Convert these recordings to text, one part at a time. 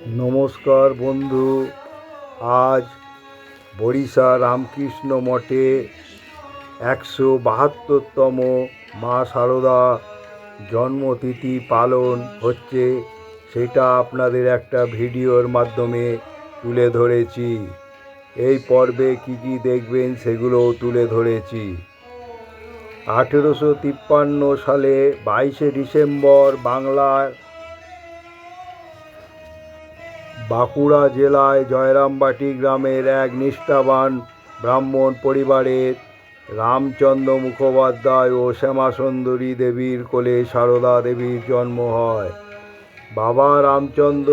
নমস্কার বন্ধু। আজ বরিশা রামকৃষ্ণ মঠে একশো বাহাত্তরতম মা সারদা জন্মতিথি পালন হচ্ছে। সেটা আপনাদের একটা ভিডিওর মাধ্যমে তুলে ধরেছি। এই পর্বে কী কী দেখবেন সেগুলোও তুলে ধরেছি। আঠেরোশো তিপ্পান্ন সালে বাইশে ডিসেম্বর বাংলার বাঁকুড়া জেলায় জয়রামবাটি গ্রামের এক নিষ্ঠাবান ব্রাহ্মণ পরিবারের রামচন্দ্র মুখোপাধ্যায় ও শ্যামাসুন্দরী দেবীর কোলে সারদা দেবীর জন্ম হয়। বাবা রামচন্দ্র,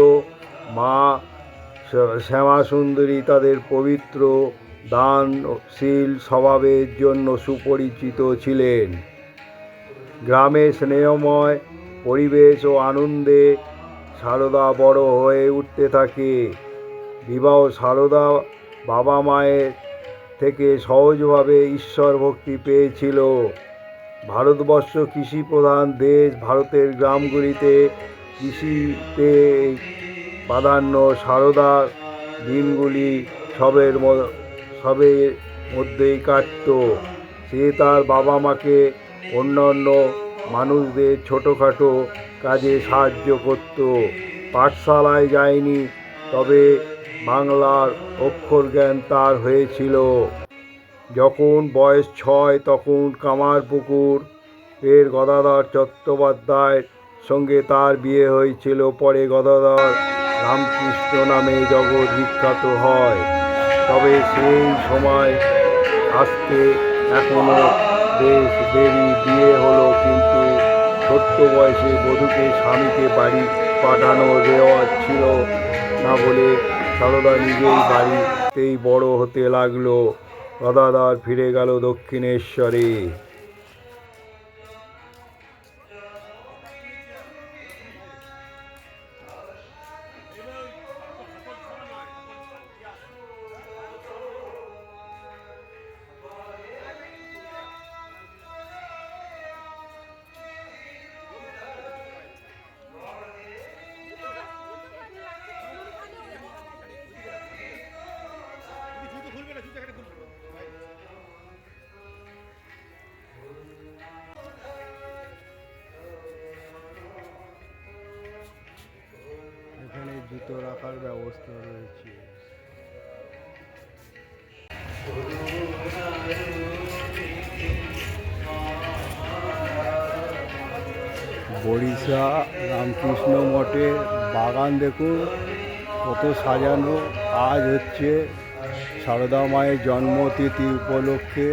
মা শ্যামাসুন্দরী তাদের পবিত্র দানশীল স্বভাবের জন্য সুপরিচিত ছিলেন। গ্রামে স্নেহময় পরিবেশ ও আনন্দে সারদা বড় হয়ে উঠতে থাকে। বিবাহ সারদা বাবা মায়ের থেকে সহজভাবে ঈশ্বর ভক্তি পেয়েছিল। ভারতবর্ষ কৃষি প্রধান দেশ, ভারতের গ্রামগুলিতে কৃষিতে প্রাধান্য সারদা দিনগুলি সবের সবের মধ্যেই কাটত। সে তার বাবা মাকে অন্যান্য মানুষদের ছোটোখাটো কাজে সাহায্য করত। পাঠশালায় যায়নি, তবে বাংলার অক্ষর জ্ঞান তার হয়েছিল। যখন বয়স ছয়, তখন কামারপুকুর এর গদাধর চট্টোপাধ্যায়ের সঙ্গে তার বিয়ে হয়েছিল। পরে গদাধর রামকৃষ্ণ নামে জগৎ বিখ্যাত হয়। তবে সেই সময় আসতে এখনও বেশ দেরি বিয়ে হলো, কিন্তু ছোট্ট বয়সে বধূকে স্বামীকে বাড়ি পাঠানো রেওয়াজ ছিল না বলে সারদা নিজেই বাড়িতেই বড় হতে লাগল। দাদাদার ফিরে গেল দক্ষিণেশ্বরে। জুতো রাখার ব্যবস্থা রয়েছে। বরিশা রামকৃষ্ণ মঠে বাগান দেখুন, কত সাজানো আজ হচ্ছে। সারদা মায়ের জন্মতিথি উপলক্ষে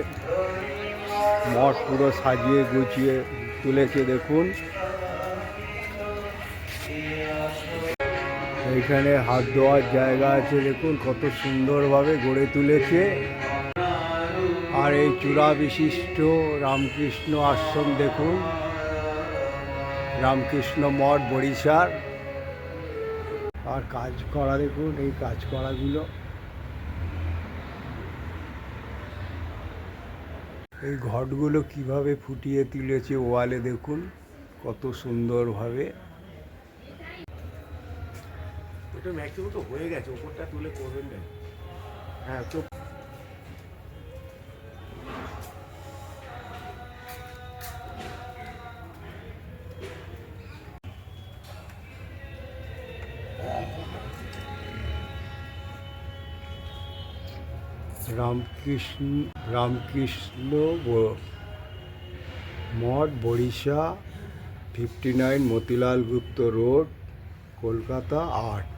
মঠ পুরো সাজিয়ে গুছিয়ে তুলেছে, দেখুন। এইখানে হাত ধোয়ার জায়গা আছে, দেখুন কত সুন্দরভাবে গড়ে তুলেছে। আর এই চূড়া বিশিষ্ট রামকৃষ্ণ আশ্রম, দেখুন। রামকৃষ্ণ মঠ বরিশার আর কাজ করা, দেখুন, এই কাজ করাগুলো। এই ঘটগুলো কীভাবে ফুটিয়ে তুলেছে ওয়ালে, দেখুন, কত সুন্দরভাবে। ওটা ম্যাক্সিমাম তো হয়ে গেছে, ওপরটা তুলে করবেন না। হ্যাঁ তো Ramakrishna Ramakrishna Math, Barisha fifty nine Motilal Gupta road, Kolkata আট।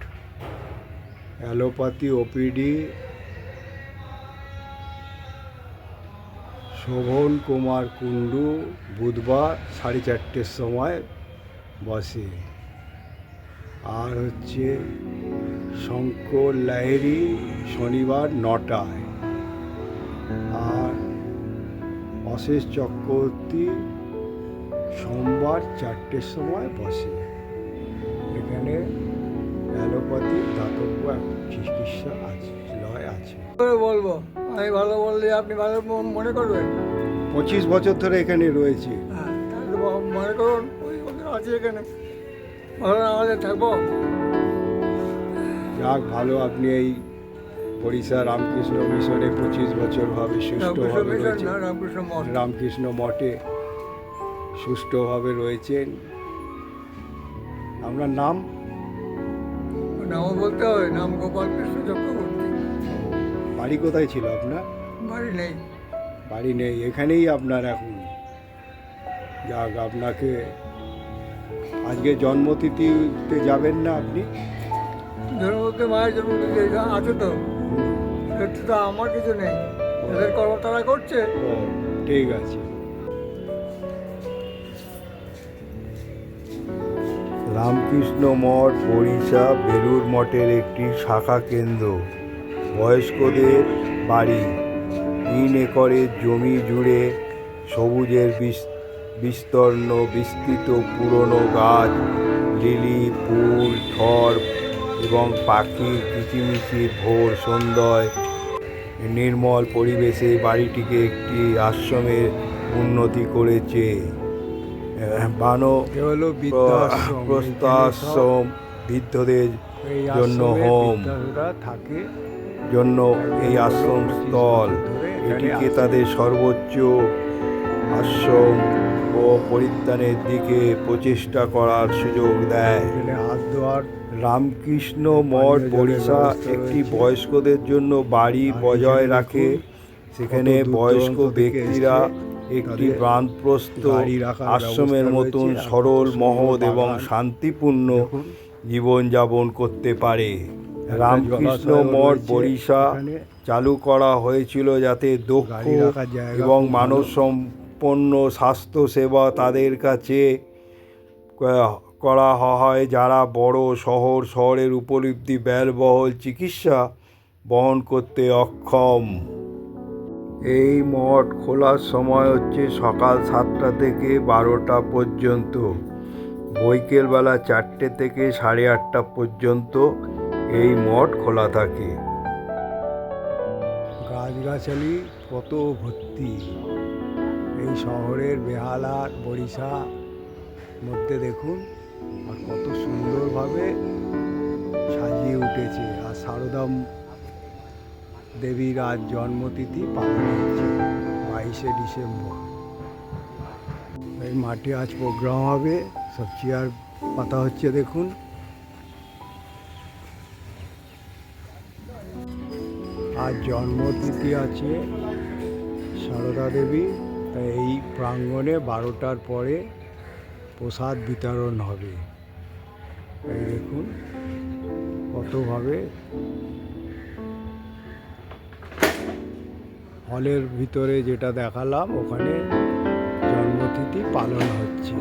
অ্যালোপ্যাথি, ওপিডি, শোভন কুমার কুণ্ডু বুধবার সাড়ে চারটের সময় বসে। আর হচ্ছে শঙ্কর লাহিড়ি শনিবার নটায়। আর অশেষ চক্রবর্তী সোমবার চারটের সময় বসে। এখানে অ্যালোপ্যাথি দাতব্য চিকিৎসা আছে লয় আছে। বলব আমি ভালো বললে আপনি ভালো মনে করবেন? পঁচিশ বছর ধরে এখানে রয়েছে। হ্যাঁ মনে করুন ওই বছর আছে এখানে। ভালো আমাদের থাকব। যাক ভালো আপনি এই পরিষা রামকৃষ্ণ মিশনে পঁচিশ বছরভাবে রামকৃষ্ণ সুষ্ঠুভাবে মিশন রামকৃষ্ণ মঠ। রামকৃষ্ণ মঠে সুষ্ঠুভাবে রয়েছেন। আপনার নাম? নামও বলতে হবে নাম গোপাল কৃষ্ণ চক্রবর্তী বাড়ি কোথায় ছিল আপনার? বাড়ি নেই। বাড়ি নেই এখানেই আপনার এখন। যাক আপনাকে আজকে জন্মতিথিতে যাবেন না আপনি? জন্মতে মায়ের জন্মদিন আছে তো একটু তো আমার কিছু নেই। এদের কর্ম তারা করছে ঠিক আছে। রামকৃষ্ণ মঠ, বরিশা বেলুর মঠের একটি শাখা কেন্দ্র। বয়স্কদের বাড়ি। তিন একরের জমি জুড়ে সবুজের বিস- বিস্তীর্ণ, বিস্তৃত, পুরনো গাছ, লিলি, ফুল থর এবং পাখির কিচিমিচির ভোর, সন্ধ্যায়। নির্মল পরিবেশে বাড়িটিকে একটি আশ্রমের উন্নতি করেছে। বানো প্রস্তাশ্রম বৃদ্ধদের জন্য হোম। থাকে। জন্য এই আশ্রম স্থল। এটিকে তাদের সর্বোচ্চ আশ্রম ও পরিত্রাণের দিকে প্রচেষ্টা করার সুযোগ দেয়। রামকৃষ্ণ মঠ বরিশা একটি বয়স্কদের জন্য বাড়ি বজায় রাখে। সেখানে বয়স্ক ব্যক্তিরা একটি তাদের প্রাণপ্রস্ত আশ্রমের মতন সরল মহৎ এবং শান্তিপূর্ণ জীবনযাপন করতে পারে। রামকৃষ্ণ মঠ বরিশা চালু করা হয়েছিল যাতে দক্ষ এবং মানব। সম্পন্ন স্বাস্থ্যসেবা তাদের কাছে করা হয়। যারা বড় শহর শহরের উপলব্ধি ব্যয়বহুল চিকিৎসা বহন করতে অক্ষম। এই মঠ খোলার সময় হচ্ছে সকাল সাতটা থেকে বারোটা পর্যন্ত, বৈকেলবেলা চারটে থেকে সাড়ে আটটা পর্যন্ত এই মঠ খোলা থাকে। গাছগাছালি কত ভর্তি। এই শহরের বেহালার বরিশা মধ্যে দেখুন, আর কত সুন্দরভাবে সাজিয়ে উঠেছে। আর সারদাম দেবীর আজ জন্মতিথি পালন হচ্ছে বাইশে ডিসেম্বর। এই মাঠে আজ প্রোগ্রাম হবে, সব চেয়ার পাতা হচ্ছে দেখুন। আজ জন্মতিথি আছে সারদা দেবী, তাই এই প্রাঙ্গণে বারোটার পরে প্রসাদ বিতরণ হবে। এই দেখুন কতভাবে হলের ভিতরে যেটা দেখালাম, ওখানে জন্মতিথি পালন হচ্ছে।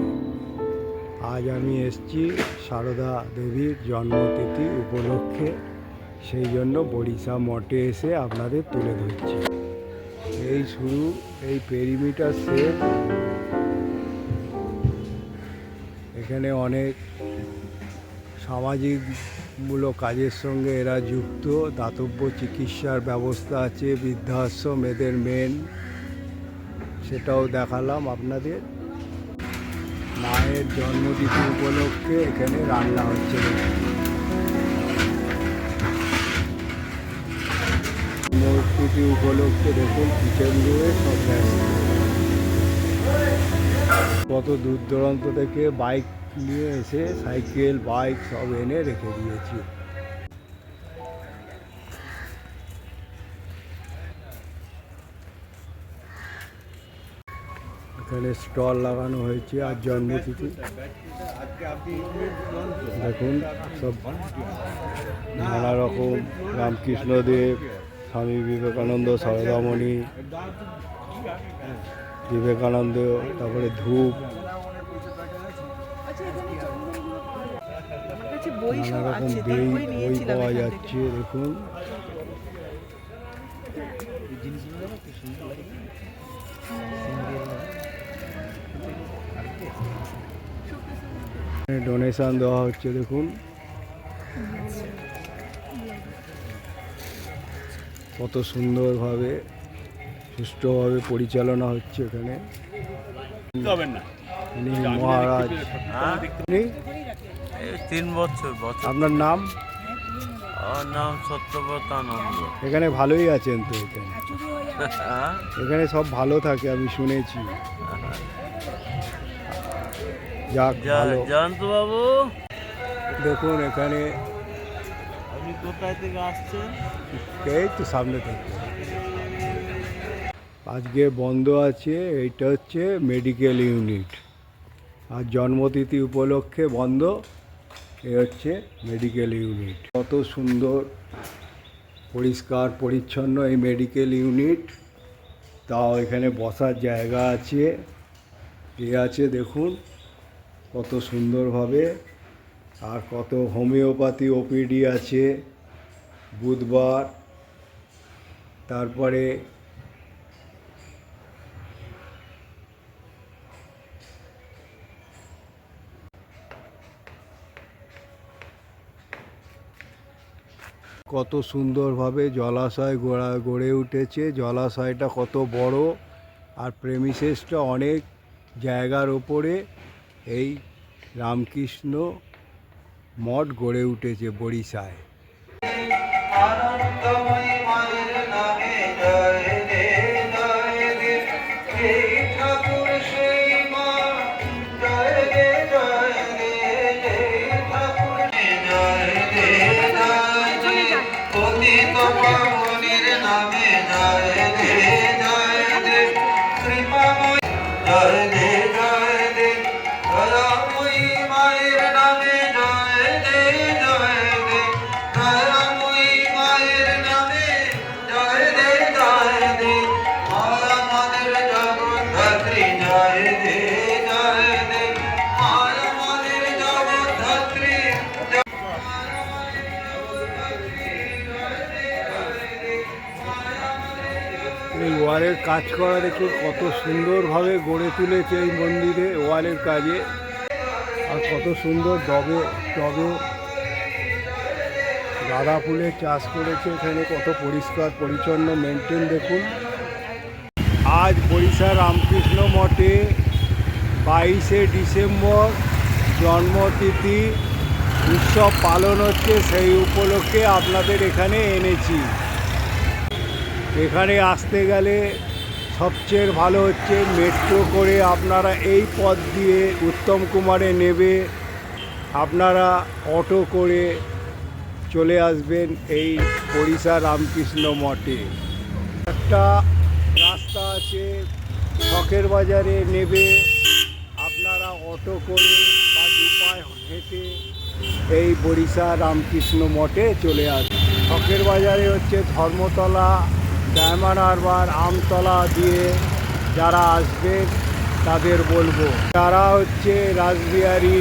আজ আমি এসছি সারদা দেবীর জন্মতিথি উপলক্ষে। সেই জন্য বরিশা মঠে এসে আপনাদের তুলে ধরছি। এই শুরু, এই পেরিমিটার সেট এখানে অনেক সামাজিকমূলক কাজের সঙ্গে এরা যুক্ত। দাতব্য চিকিৎসার ব্যবস্থা আছে, বৃদ্ধাশ্রম, এদের মেন সেটাও দেখালাম আপনাদের। মায়ের জন্মতিথি উপলক্ষে এখানে রান্না হচ্ছে। মূর্তিটি উপলক্ষে দেখুন, কিচেন রুমে সব কত দূর দূরান্ত থেকে বাইক নিয়ে এসে সাইকেল, বাইক সব এনে রেখে দিয়েছি। এখানে স্টল লাগানো হয়েছে আর জন্মতিথি। দেখুন, সব নানা রকম রামকৃষ্ণদেব, স্বামী বিবেকানন্দ, সারদামণি, বিবেকানন্দ, তারপরে ধূপ নানা রকম বই বই পাওয়া যাচ্ছে দেখুন ডোনেশন দেওয়া হচ্ছে দেখুন। কত সুন্দরভাবে সুষ্ঠুভাবে পরিচালনা হচ্ছে এখানে। ইনি মহারাজ? এই তিন বছর বছর। আপনার নাম? আমার নাম সত্যব্রত আনন্দ। এখানে ভালোই আছেন তো এখানে। হ্যাঁ? এখানে সব ভালো থাকে আমি শুনেছি। যাক ভালো। জয়ন্ত বাবু দেখুন এখানে আপনি কোথায় থেকে আসছেন? এই তো সামনে থেকে। আজকে বন্ধ আছে এইটা হচ্ছে মেডিকেল ইউনিট আর জন্মতিথি উপলক্ষে বন্ধ। এ হচ্ছে মেডিকেল ইউনিট কত সুন্দর, পরিষ্কার, পরিচ্ছন্ন এই মেডিকেল ইউনিট তাও এখানে বসার জায়গা আছে। এ আছে দেখুন, কত সুন্দরভাবে। আর কত হোমিওপ্যাথি ওপিডি আছে। বুধবার। তারপরে কত সুন্দরভাবে জলাশয় গোড়া, গড়ে উঠেছে। জলাশয়টা কত বড় আর প্রেমিসেসটা অনেক জায়গার ওপরে। এই রামকৃষ্ণ মঠ গড়ে উঠেছে বড়িশায় কাজ করা দেখুন, কত সুন্দরভাবে গড়ে তুলেছে এই মন্দিরে, ওয়ালের কাজে। আর কত সুন্দর ডবে টবে গাঁদা ফুলের চাষ করেছে এখানে, কত পরিষ্কার, পরিচ্ছন্ন মেনটেন দেখুন। আজ বরিশা রামকৃষ্ণ মঠে বাইশে ডিসেম্বর জন্মতিথি, উৎসব পালন হচ্ছে, সেই উপলক্ষে আপনাদের এখানে এনেছি। এখানে আসতে গেলে সবচেয়ে ভালো হচ্ছে মেট্রো করে আপনারা এই পথ দিয়ে উত্তম কুমারে নেবে। আপনারা অটো করে চলে আসবেন এই পরিষা রামকৃষ্ণ মঠে। একটা রাস্তা আছে, শখের বাজারে নেবে। আপনারা অটো করে বা দুপায় হেঁটে এই বরিশা রামকৃষ্ণ মঠে চলে আসবে শখের বাজারে হচ্ছে ধর্মতলা ডায়মন্ড হারবার আমতলা দিয়ে যারা আসবে, তাদের বলব। তারা হচ্ছে রাসবিহারি,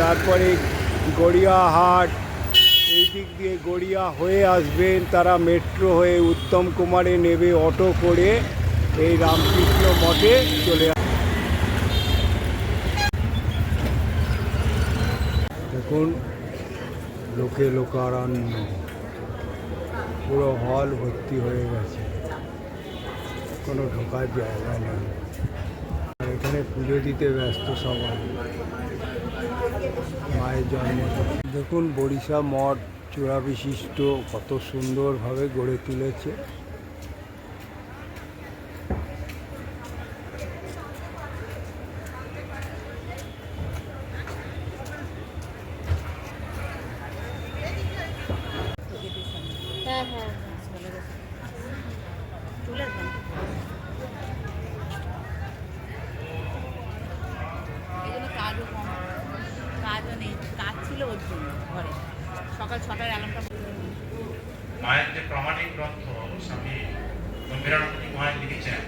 তারপরে গড়িয়াহাট এই দিক দিয়ে গড়িয়া হয়ে আসবেন, তারা মেট্রো হয়ে উত্তম কুমারে নেবে অটো করে এই রামকৃষ্ণ মঠে চলে দেখুন, লোকে লোকারণ্য। পুরো হল ভর্তি হয়ে গেছে। কোনো ঢোকার জায়গা নেই। এখানে পুজো দিতে ব্যস্ত সবাই। মায়ের জন্ম। দেখুন, বরিশা মঠ চূড়া বিশিষ্ট কত সুন্দরভাবে গড়ে তুলেছে হ্যাঁ হ্যাঁ চলে গেছে চলে আসবেন এই জন্য কাজও কম কাজও নেই কাজ ছিল ওর জন্য ঘরে সকাল ছটার অ্যালার্মটা মায়ের যে প্রামাণিক গ্রন্থ স্বামী গম্ভীরানন্দী মহায় লিখেছেন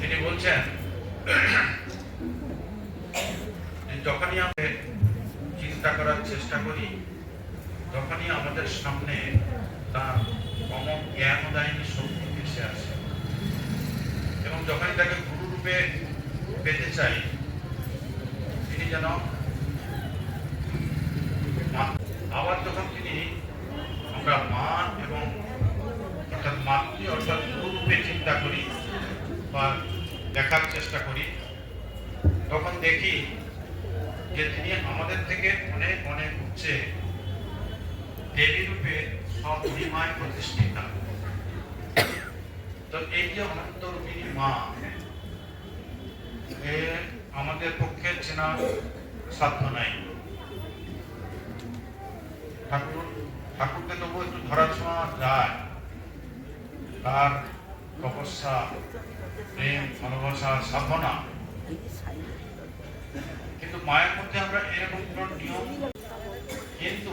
তিনি বলছেন যে যখনই আমরা চিন্তা করার চেষ্টা করি, তখনই আমাদের সামনে তার অমক জ্ঞানদায়িনী শক্তি ভেসে আসে। এবং যখনই তাকে গুরু রূপে পেতে চাই, তিনি যেন আবার যখন তিনি আমরা মান এবং অর্থাৎ মাতৃ অর্থাৎ গুরুরূপে চিন্তা করি বা দেখার চেষ্টা করি, তখন দেখি যে তিনি আমাদের থেকে অনেক অনেক উচ্চে। দেবী রূপে সব মহিমায় প্রতিষ্ঠিতা। তো এই যে অনন্তরূপিণী মা আমাদের পক্ষে চেনা সাধ্য নাই। ঠাকুর, ঠাকুরকে তবু একটু ধরার ছোঁয়া যায়। তার তপস্যা, প্রেম, ভালোবাসা, সাধনা। কিন্তু মায়ের মধ্যে আমরা এরকম কোন নিয়ম, কিন্তু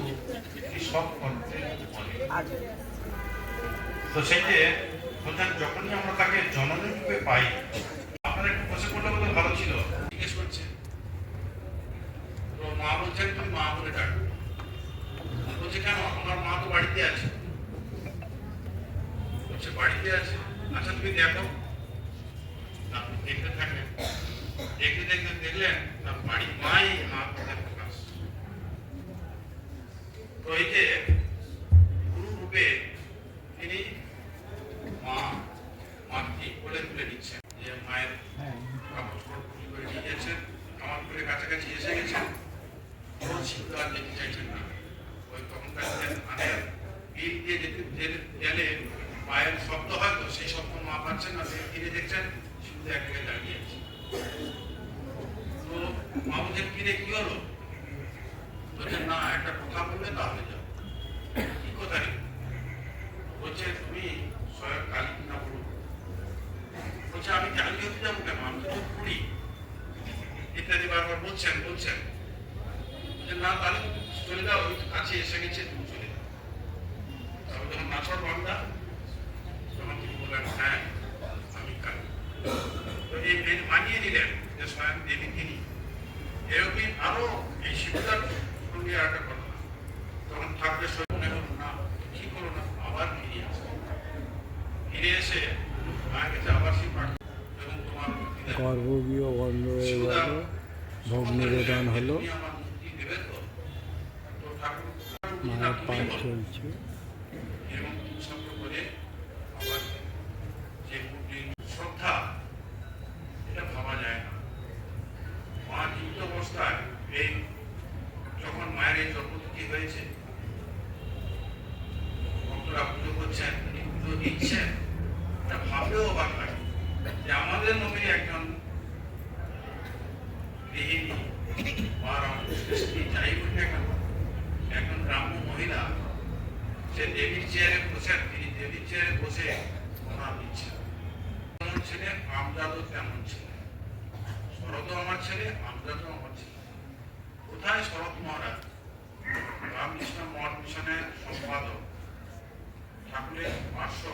সব করতে বলে। তো যখনই আমরা তাকে জননী রূপে পাই একটু বসে ভালো ছিল। জিজ্ঞেস করছে। মা বলছেন তুমি মা বলে বলছে, কেন? আমার মা তো বাড়িতে আছে। বলছে, বাড়িতে আছে? আচ্ছা তুমি দেখো। আপনি দেখতে থাকলেন দেখতে দেখতে দেখলেন না বাড়ির মাই মা পথে প্রকাশ। তো এই যে গুরু রূপে তিনি মা মাতৃ কোলে তুলে নিচ্ছেন যে মায়ের কাপড় করে নিয়ে গেছেন আমার করে কাছাকাছি এসে গেছেন। কোনো ছিদ্র আর যেতে চাইছেন না। ওই তখনকার মানে বিল দিয়ে যেতে গেলে পায়ের শব্দ হয়তো সেই শব্দ মা পাচ্ছেন না ফিরে দেখছেন শুধু এক জায়গায় দাঁড়িয়ে আছে। মা বলছেন কি না, একটা বলছে কিনা আমি কালী হতে যাব কেন? তো পড়ি। ইত্যাদি বারবার বলছেন বলছেন। বলছে, না, তাহলে কাছে এসে গেছে তুমি চলে যাও তবে যখন নাচর বান্দা তখন তিনি বললেন হ্যাঁ আমি কালী তো এই মেয়ে মানিয়ে নিলেন যে স্বয়ং দেবী তিনি এরকমই আরও এই শিবদার সঙ্গে একটা ঘটনা তখন ঠাকুরের সঙ্গে মনে হলো না কি করো না আবার ফিরে আসো ফিরে এসে মায়ের কাছে আবার সেই পাঠ এবং তোমার মুক্তি দেবে। গর্ভগৃহ বন্ধ হয়ে শিবদা গেল ভোগ নিবেদন হলো। মায়ের পাঠ চলছে এরকম শব্দ করে আবার যে মুক্তি শ্রদ্ধা এটা ভাবা যায় না মা জীবিত অবস্থায় এই যখন মায়ের এই জন্মতিথি হয়েছে ভক্তরা পুজো করছেন তিনি পুজো দিচ্ছেন এটা ভাবলেও অবাক লাগে যে আমাদের মধ্যে একজন গৃহিণী বা রামকৃষ্ণ যাই হোক না কেন একজন গ্রাম্য মহিলা সে দেবীর চেয়ারে বসে তিনি দেবীর চেয়ারে বসে প্রণাম দিচ্ছেন যেমন ছেলে আমজাদও তেমন ছেলে শরৎও আমার ছেলে আমজাদও আমার ছেলে কোথায় শরৎ মহারাজ রামকৃষ্ণ মঠ মিশনের সম্পাদক ঠাকুরের পার্শ্ব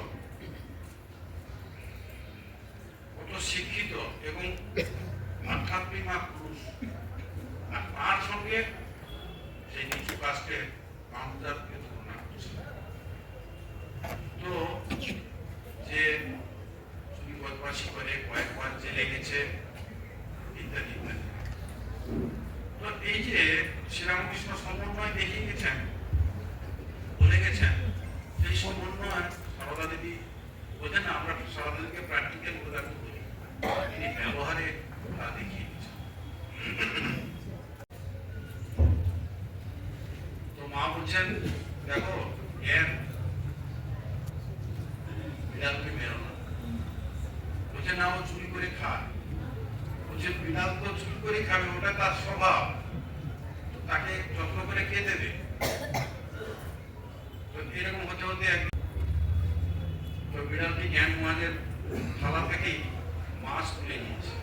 কত শিক্ষিত এবং আধ্যাত্মিক মা পুরুষ আর তার সঙ্গে সেই নিচু তুলনা করছে তো যে চুরি বদমাসি করে কয়েকবার জেলে গেছে ইত্যাদি ইত্যাদি তো এই যে শ্রীরামকৃষ্ণ সমন্বয় দেখিয়ে গেছেন বলে গেছেন সেই সমন্বয় সারদা দেবী বোঝেন না আমরা সারদা দেবীকে প্র্যাকটিক্যাল উদাহরণ করি তিনি ব্যবহারে তা দেখিয়ে দিয়েছেন তো মা বলছেন দেখো জ্ঞান বিড়ালকে মেরো না বলছে না ও চুরি করে খায় বলছে বিড়াল তো চুরি করে খাবে ওটা তার স্বভাব তো তাকে যত্ন করে কে দেবে তো একদিন তো বিড়ালটি জ্ঞান মাঝের থালা থেকেই মাছ তুলে নিয়েছে।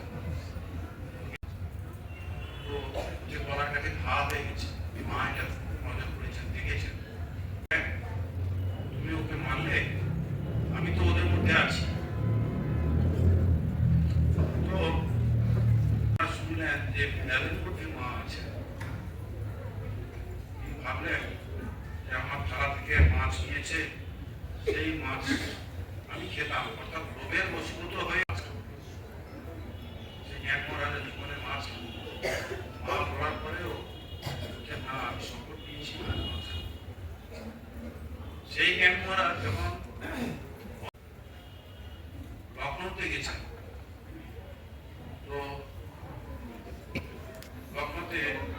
লখনৌতে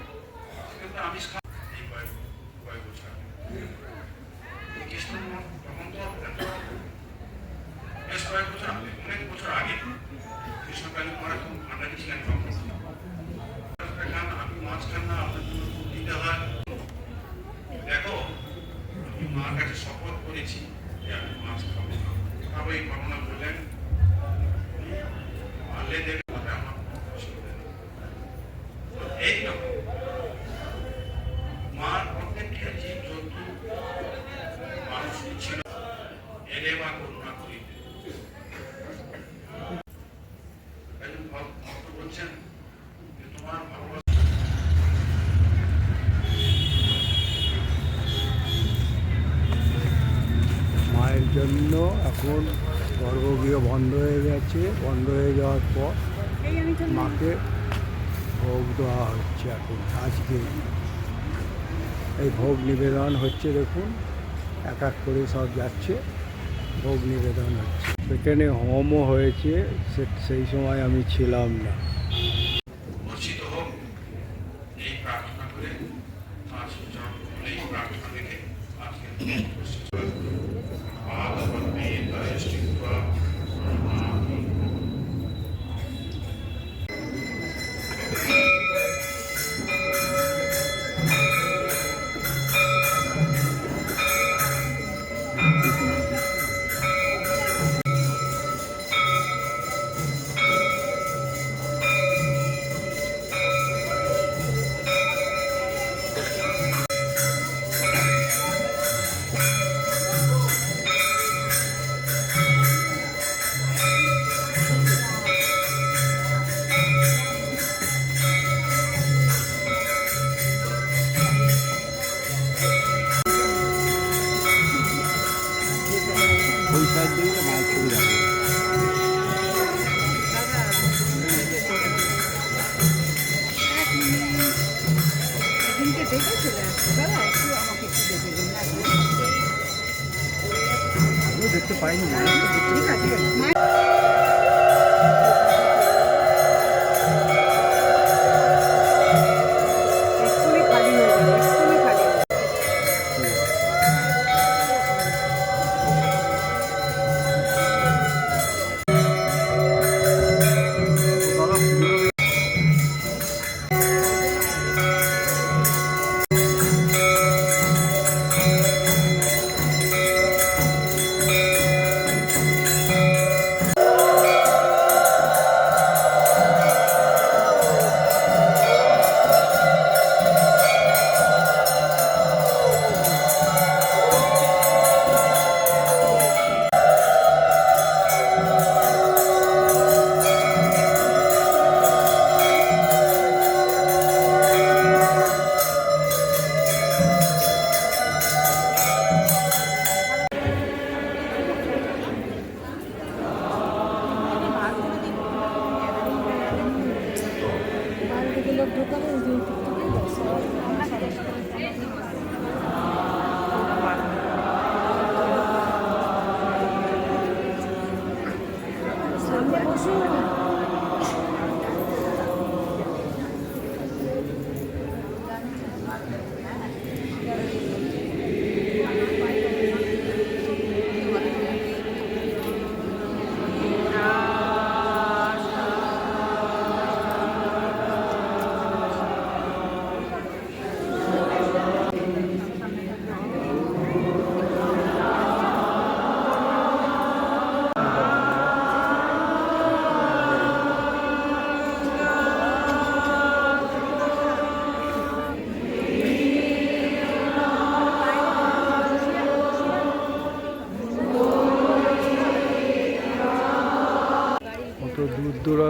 এখন গর্ভগৃহ বন্ধ হয়ে গেছে। বন্ধ হয়ে যাওয়ার পর মাকে ভোগ দেওয়া হচ্ছে এখন আজকে। এই ভোগ নিবেদন হচ্ছে দেখুন, এক এক করে সব যাচ্ছে, ভোগ নিবেদন হচ্ছে। এখানে হোমও হয়েছে সেই সময় আমি ছিলাম না। কত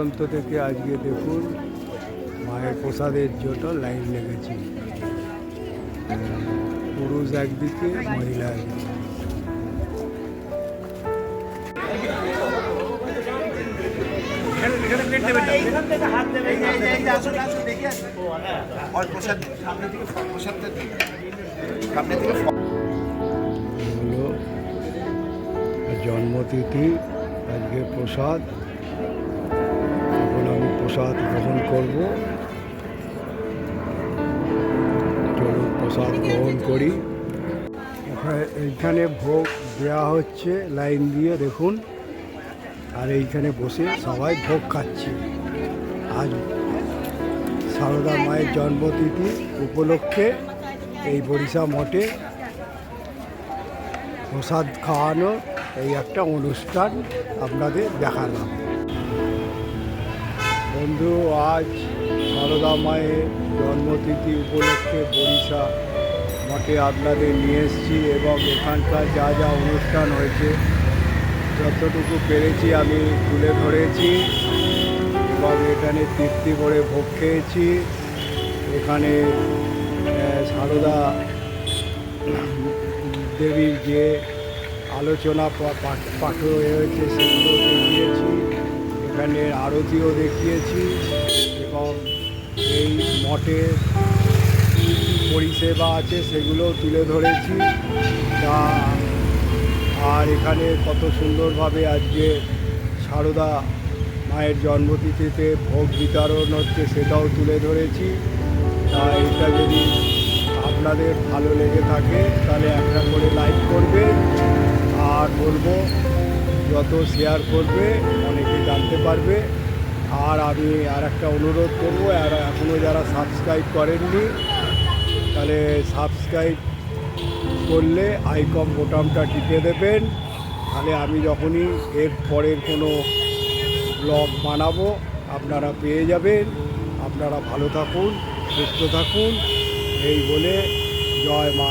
দূর দূরান্ত থেকে আজকে দেখুন, মায়ের প্রসাদের জন্য লাইন লেগেছে। পুরুষ একদিকে, মহিলা জন্মতিথি, আজকে প্রসাদ। প্রসাদ গ্রহণ করব। চলুন প্রসাদ গ্রহণ করি। এইখানে ভোগ দেওয়া হচ্ছে, লাইন দিয়ে দেখুন। আর এইখানে বসে সবাই ভোগ খাচ্ছে। আজ সারদা মায়ের জন্মতিথি উপলক্ষে এই বরিশা মঠে প্রসাদ খাওয়ানো এই একটা অনুষ্ঠান আপনাদের দেখালাম। বন্ধু, আজ সারদা মায়ের জন্মতিথি উপলক্ষে বরিশা মঠে আপনাদের নিয়ে এসেছি এবং এখানকার যা যা অনুষ্ঠান হয়েছে, যতটুকু পেরেছি আমি তুলে ধরেছি এবং এখানে তৃপ্তি করে ভোগ খেয়েছি। এখানে সারদা দেবীর যে আলোচনা পাঠ হয়েছে সেগুলো দেখিয়েছি এখানে আরতিও দেখিয়েছি এবং এই কী পরিষেবা আছে সেগুলো তুলে ধরেছি। তা আর এখানে কত সুন্দরভাবে আজকে সারদা মায়ের জন্মতিথিতে ভোগ বিতরণ হচ্ছে সেটাও তুলে ধরেছি। তা এটা যদি আপনাদের ভালো লেগে থাকে, তাহলে একটা করে লাইক করবে। আর বলব যত শেয়ার করবে অনেকে জানতে পারবে। আর আমি আর একটা অনুরোধ করব, আর এখনও যারা সাবস্ক্রাইব করেননি, তাহলে সাবস্ক্রাইব করলে আইকম বোতামটা টিপে দেবেন। তাহলে আমি যখনই এর পরের কোনো ব্লগ বানাবো, আপনারা পেয়ে যাবেন। আপনারা ভালো থাকুন, সুস্থ থাকুন। এই বলে জয় মা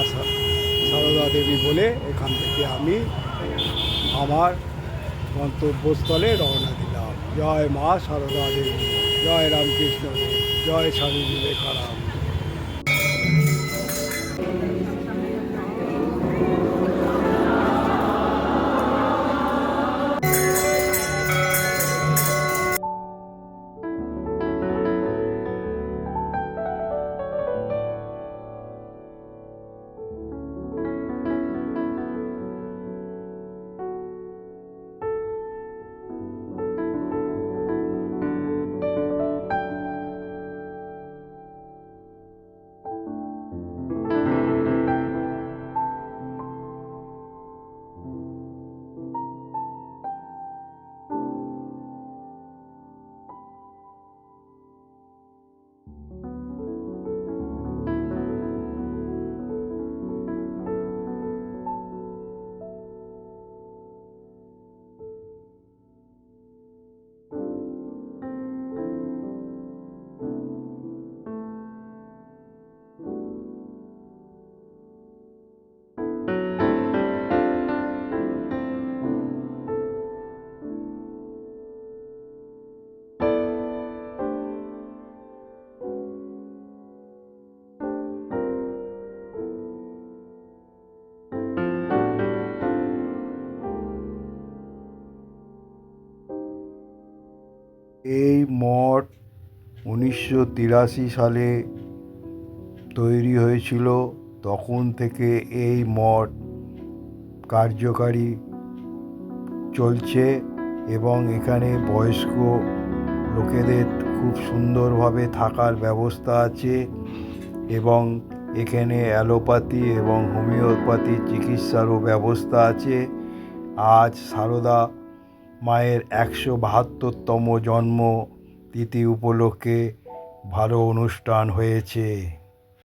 সারদা দেবী বলে এখান থেকে আমি আমার গন্তব্যস্থলে রওনা দিলাম। জয় মা সারদা দেবী জয় রামকৃষ্ণ দেব জয় স্বামী বিবেকানন্দ। এই মঠ উনিশশো তিরাশি সালে তৈরি হয়েছিল। তখন থেকে এই মঠ কার্যকারী চলছে এবং এখানে বয়স্ক লোকেদের খুব সুন্দরভাবে থাকার ব্যবস্থা আছে এবং এখানে অ্যালোপ্যাথি এবং হোমিওপ্যাথি চিকিৎসারও ব্যবস্থা আছে। আজ সারদা মায়ের একশো বাহাত্তরতম জন্ম তিথি উপলক্ষে ভালো অনুষ্ঠান হয়েছে।